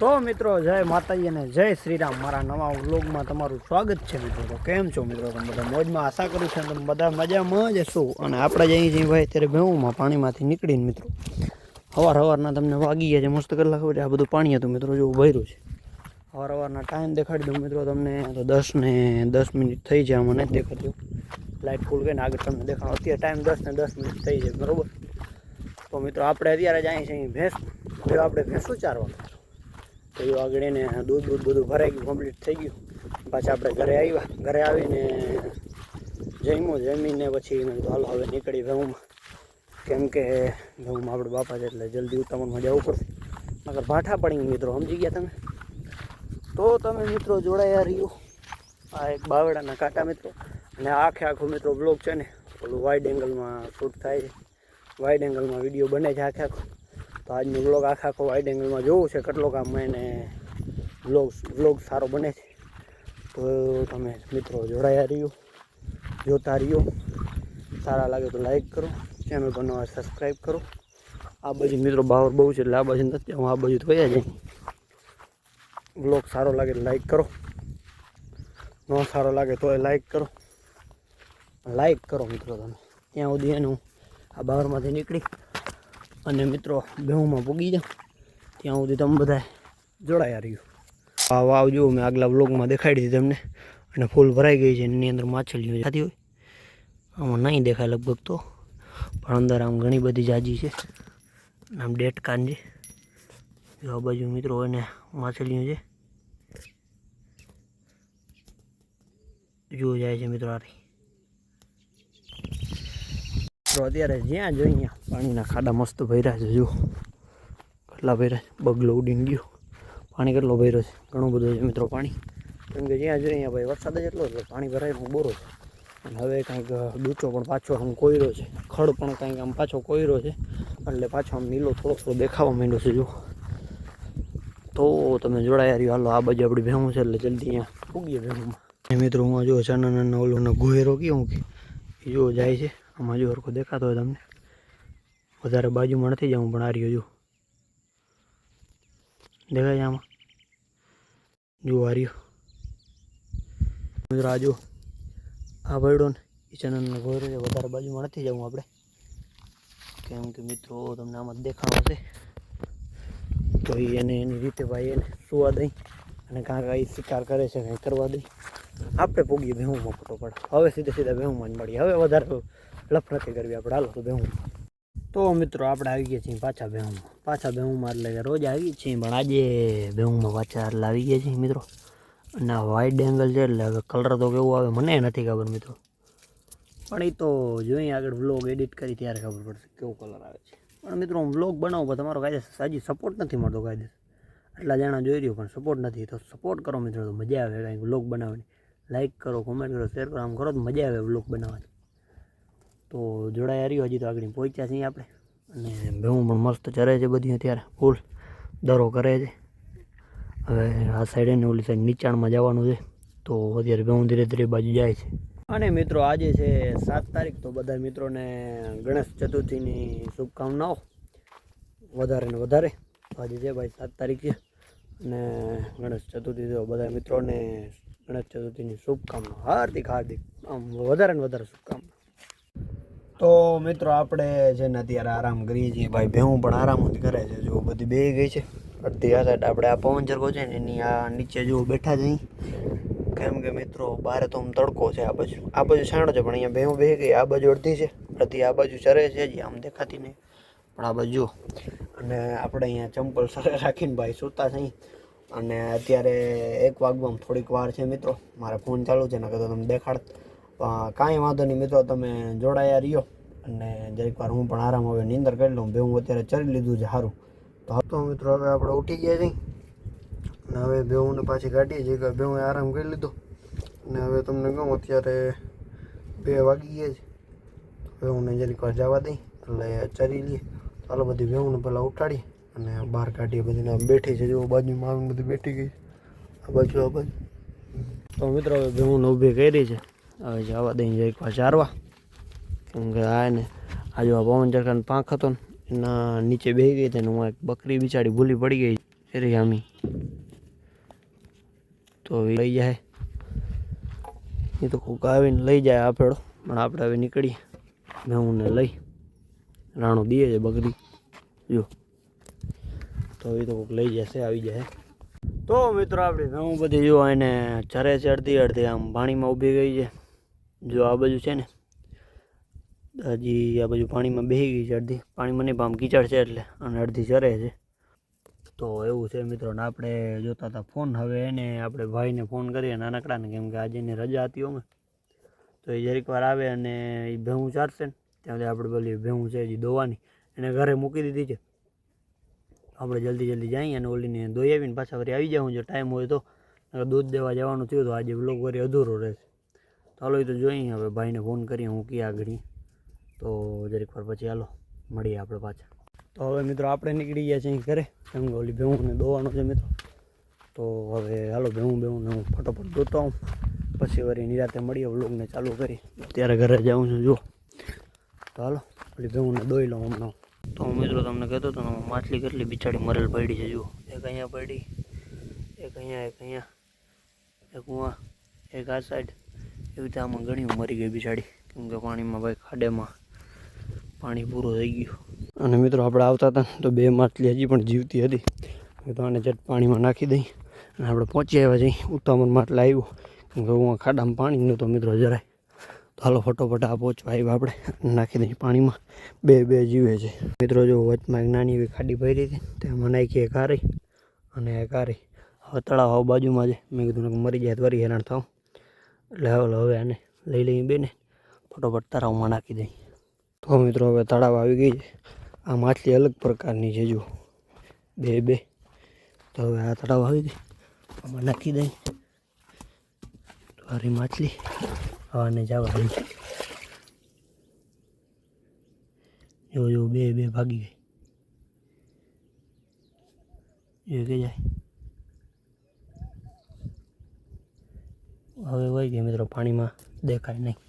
તો મિત્રો, જય માતાજી અને જય શ્રીરામ. મારા નવા વ્લોગમાં તમારું સ્વાગત છે મિત્રો. કેમ છો મિત્રો? તમે બધા મોજમાં? આશા કરું છું તમે બધા મજામાં જ છો અને આપણે જઈએ છીએ ભાઈ ત્યારે ભેવુંમાં પાણીમાંથી નીકળીને મિત્રો સવાર હવારના તમને વાગી ગયા છે, મસ્ત કલાક ખબર છે આ બધું પાણી હતું મિત્રો, જેવું ભર્યું છે. સવાર હવારના ટાઈમ દેખાડી દઉં મિત્રો તમને. તો દસ ને દસ મિનિટ થઈ જાય મને જ દેખાતું. લાઇટ ફૂલ ગઈને આગળ તમને દેખાડો. અત્યારે ટાઈમ દસ ને દસ મિનિટ થઈ જાય બરોબર? તો મિત્રો, આપણે અત્યારે જ અહીં છીએ ભેંસ આપણે ભેંસું ચારવા એ આગળ એને દૂધ દૂધ બધું ભરાઈ ગયું કમ્પ્લીટ થઈ ગયું. પાછા આપણે ઘરે આવ્યા. ઘરે આવીને જમ્યું. જમીને પછી મેં હાલ, હવે નીકળી ભેહુંમાં કેમ કે ભેહુંમાં આપણે બાપા છે એટલે જલ્દી ઉતાવળમાં જવું પડશે. નકર ભાઠા પડી મિત્રો, સમજી ગયા તમે? તો તમે મિત્રો જોડાયા રહ્યો. આ એક બાવડાના કાંટા મિત્રો. અને આખે આખો મિત્રો બ્લોગ છે ને. ઓલું વાઇડ એંગલમાં શૂટ થાય છે. વાઇડ એંગલમાં વીડિયો બને છે આખે આખો. તો આજનો બ્લોગ આખા આખો વાઇડ એંગલમાં જોવું છે કેટલો કામ એને બ્લોગ બ્લોગ સારો બને છે. તો તમે મિત્રો જોડાયા રહ્યો, જોતા રહ્યો. સારા લાગે તો લાઈક કરો ચેનલ પર નવા સબસ્ક્રાઈબ કરો. આ બાજુ મિત્રો બાવર બહુ છે એટલે આ બાજુ નથી, હું આ બાજુ થયા જાય બ્લોગ સારો લાગે તો લાઈક કરો. ન સારો લાગે તો એ લાઈક કરો. લાઈક કરો મિત્રો તમે. ત્યાં સુધી એનું આ બહારમાંથી નીકળી. અને મિત્રો બેહુમાં પૂગી જાઉં ત્યાં સુધી તમે બધા જોડાયા રહ્યું આ વાવ, જુઓ, મેં આગલા બ્લોગમાં દેખાડી દીધી તમને. અને ફૂલ ભરાઈ ગઈ છે એની અંદર માછલીઓ થતી હોય. આમાં નહીં દેખાય લગભગ તો. પણ અંદર આમ ઘણી બધી જાજી છે. આમ ડેટકાન છે. જો આ બાજુ મિત્રો એને માછલીઓ છે. જુઓ, જાય છે મિત્રો આ તો અત્યારે જ્યાં જોઈએ પાણીના ખાડા મસ્ત ભર્યા છે, જુઓ. કેટલા ભર્યા બગલો ઉડીને ગયો. પાણી કેટલો ભર્યો છે? ઘણું બધું છે મિત્રો પાણી. કેમ કે જ્યાં જોઈએ અહીંયા ભાઈ વરસાદ જ એટલો એટલે પાણી ભરાય હું બોરો છે. અને હવે કાંઈક ડૂચો પણ પાછો આમ કોયરો છે. ખડ પણ કાંઈક આમ પાછો કોયરો છે. એટલે પાછો આમ નીલો થોડો થોડો દેખાવા માંડ્યો છે જો તો તમે જોડાયા રહ્યો. હાલો, આ બાજુ આપણી ભેહું છે, એટલે જલ્દી અહીંયા ઉગીએ ભેહુંમાં. મિત્રો, હું જો ચાના નાના ઓલોનો ગોહેરો કે એ જો જાય છે. આમાં જો હરખો દેખાતો હોય તમને. વધારે બાજુમાં નથી જવું, પણ આ રહ્યો દેખાય આમાં? જો આ રહ્યો. આ જો. આ ભરડો ને, એ ચેનલનો ગોયરો છે, વધારે બાજુમાં નથી જવું આપણે. કેમ કે મિત્રો, તમને આમાં દેખાડો છે. તો એને, એની રીતે ભાઈ એને સુવા દઈ અને કાં કાંઈ શિકાર કરે છે, કંઈ કરવા દઈ. આપણે પૂગીએ ભેહુંમાં પડે હવે સીધે સીધા ભેહુંમાં જ મળીએ. હવે વધારે લફ નથી કરવી આપણે. હાલો તો ભેહું તો મિત્રો આપણે આવી ગયા છીએ પાછા બેહુમાં. પાછા બેહુમાં એટલે રોજ આવી છીએ, પણ આજે બેહુમાં પાછા એટલે આવી ગયા છીએ મિત્રો. અને આ વાઇડ એંગલ છે એટલે કલર તો કેવું આવે મને નથી ખબર મિત્રો. પણ એ તો જોઈએ આગળ વ્લોગ એડિટ કરી ત્યારે ખબર પડશે કેવો કલર આવે છે. પણ મિત્રો હું વ્લોગ બનાવું પણ તમારો કાયદેસર સાજી સપોર્ટ નથી મળતો કાયદેસર. આટલા જણા જોઈ રહ્યો પણ સપોર્ટ નથી. તો સપોર્ટ કરો મિત્રો, તો મજા આવે કાંઈક વ્લોગ બનાવવાની. લાઈક કરો કોમેન્ટ કરો શેર કરો, આમ કરો તો મજા આવે વ્લોગ બનાવવાની. તો જોડાયા રહ્યો હજી તો આગળ પહોંચ્યા છીએ આપણે. અને ભેહું પણ મસ્ત ચરે છે બધી અત્યારે, ફૂલ દરો કરે છે. હવે આ સાઈડ ને ઓલી સાઈડ નીચાણમાં જવાનું છે. તો અત્યારે ભેહું ધીરે ધીરે બાજુ જાય છે. અને મિત્રો આજે છે સાત તારીખ, તો બધા મિત્રોને ગણેશ ચતુર્થીની શુભકામનાઓ. વધારે ને વધારે. આજે છે ભાઈ સાત તારીખ છે. અને ગણેશ ચતુર્થી તો બધા મિત્રોને ગણેશ ચતુર્થીની શુભકામનાઓ. હાર્દિક હાર્દિક, આમ વધારે ને વધારે શુભકામના તો મિત્રો આપણે છે ને અત્યારે આરામ કરીએ છીએ, ભાઈ ભેહું પણ આરામ જ કરે છે, જો બધી બે ગઈ છે. અડધી આ આપણે આ પવન ચરકો છે ને, એની આ નીચે જો બેઠા જઈ કેમ કે મિત્રો બહાર તો આમ તડકો છે આ બાજુ. આ બાજુ છાણો છે, પણ અહીંયા ભેહું બે ગઈ, આ બાજુ અડધી છે. અડધી આ બાજુ ચરે છે જે આમ દેખાતી નહીં. પણ આ બાજુ. અને આપણે અહીંયા ચંપલ સરે રાખીને ભાઈ સૂતા છીએ અને અત્યારે એક વાગવામાં થોડીક વાર છે મિત્રો. મારે ફોન ચાલુ છે ને કદાચ તમે દેખાડ. કાંઈ વાંધો નહીં મિત્રો, તમે જોડાયા રહ્યો. અને જરીક વાર હું પણ આરામ હવે નીંદર કરી લઉં, બે હું અત્યારે ચરી લીધું છે સારું તો તો મિત્રો હવે આપણે ઉઠી ગયા છીએ. અને હવે બેઉને પાછી કાઢીએ છીએ કે બેઉએ આરામ કરી લીધો. અને હવે તમને કહું અત્યારે બે વાગી ગયા છે. બેઉને જરીક વાર જવા દઈ, એટલે ચરી લઈએ. ચાલો બધી બેઉને પહેલાં ઉઠાડી અને બહાર કાઢીએ બધીને. બેઠી છે જો બાજુમાં આવીને બધી બેઠી ગઈ આ બાજુ આ બાજુ. તો મિત્રો હવે બેઉને ઊભી કરી છે. હવે જવા દઈને જરીક વાર ચારવા કેમ આ ને આ પવન ચરખાનો પાંખ હતો ને, એના નીચે બેસી ગઈ હતી હું એક બકરી બિચારી ભૂલી પડી ગઈ એરિયામી તો લઈ જાય. એ તો કોક આવીને લઈ જાય આપેડો, પણ આપણે હવે નીકળીએ. મેં લઈ, રાણો દે છે બકરી. જો. તો એ તો કોક લઈ જશે, આવી જાય. તો મિત્રો આપણે હું બધી જો એને ચરે છે અડધી અડધી આમ પાણીમાં ઊભી ગઈ છે. જો આ બાજુ છે ને હજી આ બાજુ પાણીમાં બેહી ગઈ છે અડધી. પાણીમાં નહીં પણ આમ કીચડ છે એટલે, અને અડધી ચરે છે. તો એવું છે મિત્રો, ને આપણે જોતા હતા ફોન. હવે એને આપણે ભાઈને ફોન કરીએ નાનકડાને, કેમ કે આજે એની રજા હતી અમે તો એ જરીક વાર આવે અને એ ભેહું ચારશે ને ત્યાં સુધી આપણે પેલી ભેહું છે હજી દોવાની. એને ઘરે મૂકી દીધી છે. આપણે જલ્દી જલ્દી જઈએ અને ઓલીને દોઈ આવીને પાછા વળી આવી જાઉં જો ટાઈમ હોય તો. દૂધ દેવા જવાનું થયું તો આજે બ્લોગ વરી અધૂરો રહેશે. ચાલો એ તો જોઈએ હવે, ભાઈને ફોન કરીએ, હું ક્યાં આગળ તો જરીક વાર પછી હાલો, મળીએ આપણે પાછા. તો હવે મિત્રો આપણે નીકળી ગયા છીએ ઘરે. કેમ કે ભેહુંને દોવાનું છે મિત્રો. તો હવે હાલો ભેહું ને હું ફટોફટ દોતો આવું. પછી વળી નિરાતે મળીએ વ્લોગને ચાલુ કરી અત્યારે ઘરે જાઉં છું, જુઓ. તો હાલો ઓલી ભેહુંને દોઈ લઉં હમણાં. તો હું મિત્રો તમને કહેતો હતો માછલી કેટલી બિચારી મરેલ પડી છે, જુઓ. એક અહીંયા પડી, એક અહીંયા એક અહીંયા, એક કુવા એક આ સાઈડ એવી રીતે આમાં ઘણી મરી ગઈ બિચારી કેમ કે પાણીમાં ભાઈ ખાડેમાં પાણી પૂરું થઈ ગયું. અને મિત્રો આપણે આવતા હતા તો બે માછલી હજી પણ જીવતી હતી. તો આને જટ પાણીમાં નાખી દઈ અને આપણે પહોંચી આવ્યા જઈ ઉત્તમન માટલા આવ્યું. કેમ કે હું ખાડામાં પાણી નહોતો મિત્રો જરાય. તો હાલો ફટોફટ આ પહોંચવા આવ્યા આપણે નાખી દઈએ પાણીમાં. બે બે જીવે છે. મિત્રો જો વચમાં એક નાની એવી ખાડી ભરી હતી તેમાં નાખી એક હારી અને એક હારી. હવે તળાવ આવ બાજુમાં છે. મેં કીધું કે મરી જાય વરી હેરાન થાવ એટલે હવે હવે આને લઈ લઈએ બેને. ફટોફટ તળાવમાં નાખી દઈ તો મિત્રો હવે તળાવ આવી ગઈ છે. આ માછલી અલગ પ્રકારની છે જો. બે બે. તો હવે આ તળાવ આવી ગઈ. આમાં નાખી દઈ. હારી માછલી. હવાને જવા દઈ. જો જો, બે બે ભાગી ગઈ. એ કે જાય. હવે વહી ગઈ મિત્રો પાણીમાં. દેખાય નહીં.